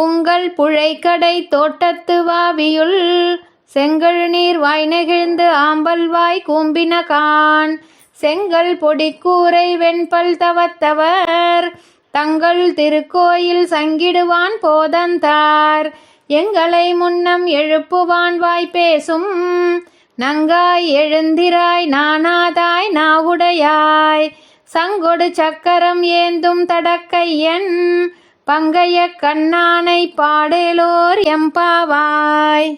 உங்கள் புழைக்கடை தோட்டத்து வாவியுள் செங்கழ் நீர் வாய் நெகிழ்ந்து ஆம்பல் வாய் கூம்பின கான். செங்கல் பொடிக்கூரை வெண்பல் தவத்தவர். தங்கள் திருக்கோயில் சங்கிடுவான் போதந்தார் எங்களை முன்னம் எழுப்புவான் வாய் பேசும். நங்காய் எழுந்திராய் நானாதாய் நாவுடையாய். சங்கொடு சக்கரம் ஏந்தும் தடக்கையன். பங்கைய கண்ணானை பாடேலோர் எம்பாவாய்.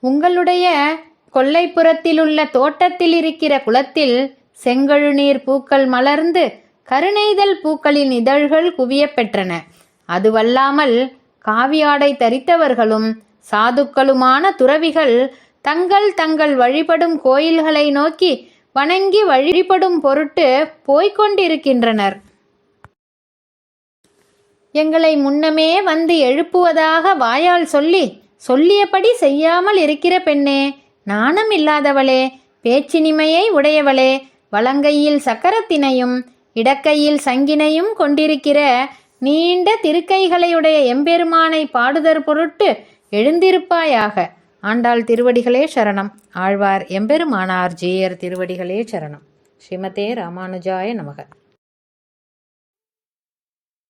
உங்களுடைய கொல்லைப்புறத்திலுள்ள தோட்டத்தில் இருக்கிற குளத்தில் செங்கழுநீர் பூக்கள் மலர்ந்து கருணைதல் பூக்களின் இதழ்கள் குவியப்பெற்றன. அதுவல்லாமல் காவியாடை தரித்தவர்களும் சாதுக்களுமான துறவிகள் தங்கள் தங்கள் வழிபடும் கோயில்களை நோக்கி வணங்கி வழிபடும் பொருட்டு போய்க் கொண்டிருக்கின்றனர். எங்களை முன்னமே வந்து எழுப்புவதாக வாயால் சொல்லி சொல்லியபடி செய்யாமல் இருக்கிற பெண்ணே நாணம் இல்லாதவளே பேச்சினிமையை உடையவளே வலங்கையில் சக்கரத்தினையும் இடக்கையில் சங்கினையும் கொண்டிருக்கிற நீண்ட திருக்கைகளையுடைய எம்பெருமானை பாடுதற் பொருட்டு எழுந்திருப்பாயாக. ஆண்டாள் திருவடிகளே சரணம். ஆழ்வார் எம்பெருமானார் ஜீயர் திருவடிகளே சரணம். ஸ்ரீமதே ராமானுஜாய நமக.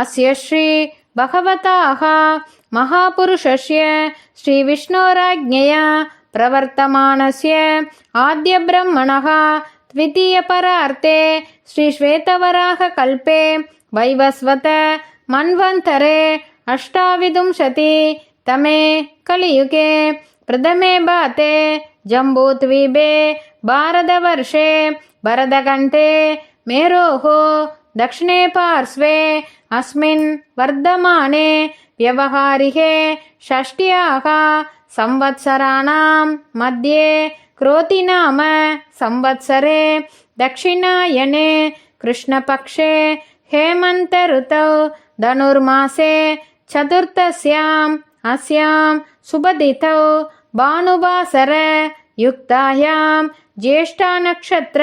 अस्य श्री श्रीभगवताः महापुरुषस्य श्रीविष्णोराज्ञया प्रवर्तमानस्य आद्यब्रह्मणः द्वितीयपरार्ते श्रीश्वेतवराहकल्पे वैवस्वत मन्वन्तरे अष्टाविंशतितमे कलियुगे प्रथमे भाते जम्बूद्वीपे भारतवर्षे भरदकण्ठे मेरोः दक्षिणे पार्श्वे अस्मिन् वर्धमाने व्यवहारिके षष्ट्याः संवत्सराणां मध्ये क्रोतिनाम संवत्सरे दक्षिणायने कृष्णपक्षे हेमन्तऋतौ धनुर्मासे चतुर्थस्याम् अस्यां सुबदितौ भानुवासर युक्तायां ज्येष्ठानक्षत्र